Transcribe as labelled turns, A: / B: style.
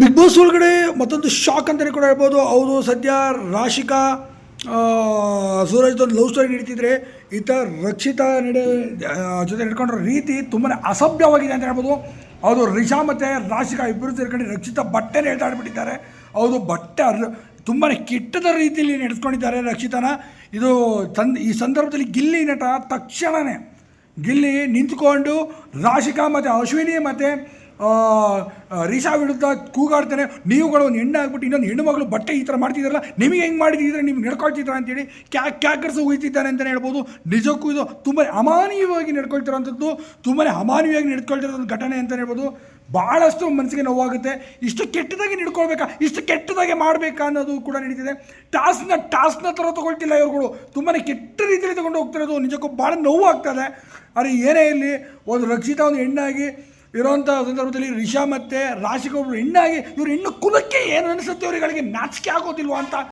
A: Big boss ಒಳಗಡೆ ಮತ್ತೊಂದು shock ಅಂತಲೇ ಕೂಡ ಹೇಳ್ಬೋದು. ಹೌದು ಸದ್ಯ ರಾಶಿಕಾ ಆ, ಸೂರಜ್ ಒಂದು ಲವ್ ಸ್ಟೋರಿ ನಡೀತಿದ್ರೆ ಈತ ರಕ್ಷಿತಾ ನಡೆ ಜೊತೆ ನಡ್ಕೊಂಡಿರೋ ರೀತಿ ತುಂಬಾ ಅಸಭ್ಯವಾಗಿದೆ ಅಂತ ಹೇಳ್ಬೋದು. ಹೌದು ರಿಷಾ ಮತ್ತು ರಾಶಿಕಾ ಇಬ್ಬರು ಸೇರ್ಕೊಂಡು ರಕ್ಷಿತಾ ಬಟ್ಟೆನೇ ಹೇಳ್ತಾಡ್ಬಿಟ್ಟಿದ್ದಾರೆ ಹೌದು ಬಟ್ಟೆ ತುಂಬಾ ಕೆಟ್ಟದ ರೀತಿಯಲ್ಲಿ ನಡೆಸ್ಕೊಂಡಿದ್ದಾರೆ ರಕ್ಷಿತಾನ. ಇದು ತಂದ್ ಈ ಸಂದರ್ಭದಲ್ಲಿ ಗಿಲ್ಲಿ ನಟ ತಕ್ಷಣವೇ ಗಿಲ್ಲಿ ನಿಂತ್ಕೊಂಡು ರಾಶಿಕಾ ಮತ್ತು ಅಶ್ವಿನಿ ಮತ್ತು ರಿಷಾ ವಿರುದ್ಧ ಕೂಗಾಡ್ತಾನೆ ನೀವುಗಳು ಒಂದು ಹೆಣ್ಣು ಆಗ್ಬಿಟ್ಟು ಇನ್ನೊಂದು ಹೆಣ್ಣು ಮಗಳು ಬಟ್ಟೆ ಈ ಥರ ಮಾಡ್ತಿದ್ದಾರಲ್ಲ, ನಿಮಗೆ ಹೆಂಗೆ ಮಾಡಿದ್ರೆ ನಿಮ್ಗೆ ನಡ್ಕೊಳ್ತಿದ್ರ ಅಂತೇಳಿ ಕ್ಯಾ, ಕ್ಯಾಕರ್ಸ್ ಹೋಗ್ತಿದ್ದಾನೆ ಅಂತಲೇ ಹೇಳ್ಬೋದು. ನಿಜಕ್ಕೂ ಇದು ತುಂಬ ಅಮಾನವೀಯವಾಗಿ ನಡ್ಕೊಳ್ತಿರೋಂಥದ್ದು ತುಂಬಾ ಅಮಾನವೀಯವಾಗಿ ನಡ್ಕೊಳ್ತಿರೋಂಥ ಘಟನೆ ಅಂತಲೇ ಹೇಳ್ಬೋದು. ಭಾಳಷ್ಟು ಮನಸ್ಸಿಗೆ ನೋವಾಗುತ್ತೆ. ಇಷ್ಟು ಕೆಟ್ಟದಾಗಿ ನಡ್ಕೊಳ್ಬೇಕಾ? ಇಷ್ಟು ಕೆಟ್ಟದಾಗಿ ಮಾಡಬೇಕಾ ಅನ್ನೋದು ಕೂಡ ನಡೀತಿದೆ. ಟಾಸ್ನ ಟಾಸ್ನ ಥರ ತೊಗೊಳ್ತಿಲ್ಲ ಇವರುಗಳು. ತುಂಬಾ ಕೆಟ್ಟ ರೀತಿಯಲ್ಲಿ ತೊಗೊಂಡು ಹೋಗ್ತಿರೋದು. ನಿಜಕ್ಕೂ ಭಾಳ ನೋವು ಆಗ್ತದೆ ಆದರೆ ಏನೇ ಇರಲಿ, ಒಂದು ರಕ್ಷಿತ ಒಂದು ಹೆಣ್ಣಾಗಿ ಇರೋಂಥ ಸಂದರ್ಭದಲ್ಲಿ ರಿಷಾ ಮತ್ತು ರಾಶಿಕ ಒಬ್ಬರು ಹೆಣ್ಣಾಗಿ ಇವ್ರು ಹೆಣ್ಣು ಕುಲಕ್ಕೆ ಏನು ಅನಿಸುತ್ತೆ ಇವರುಗಳಿಗೆ ನಾಚಿಕೆ ಆಗೋದಿಲ್ವಾ ಅಂತ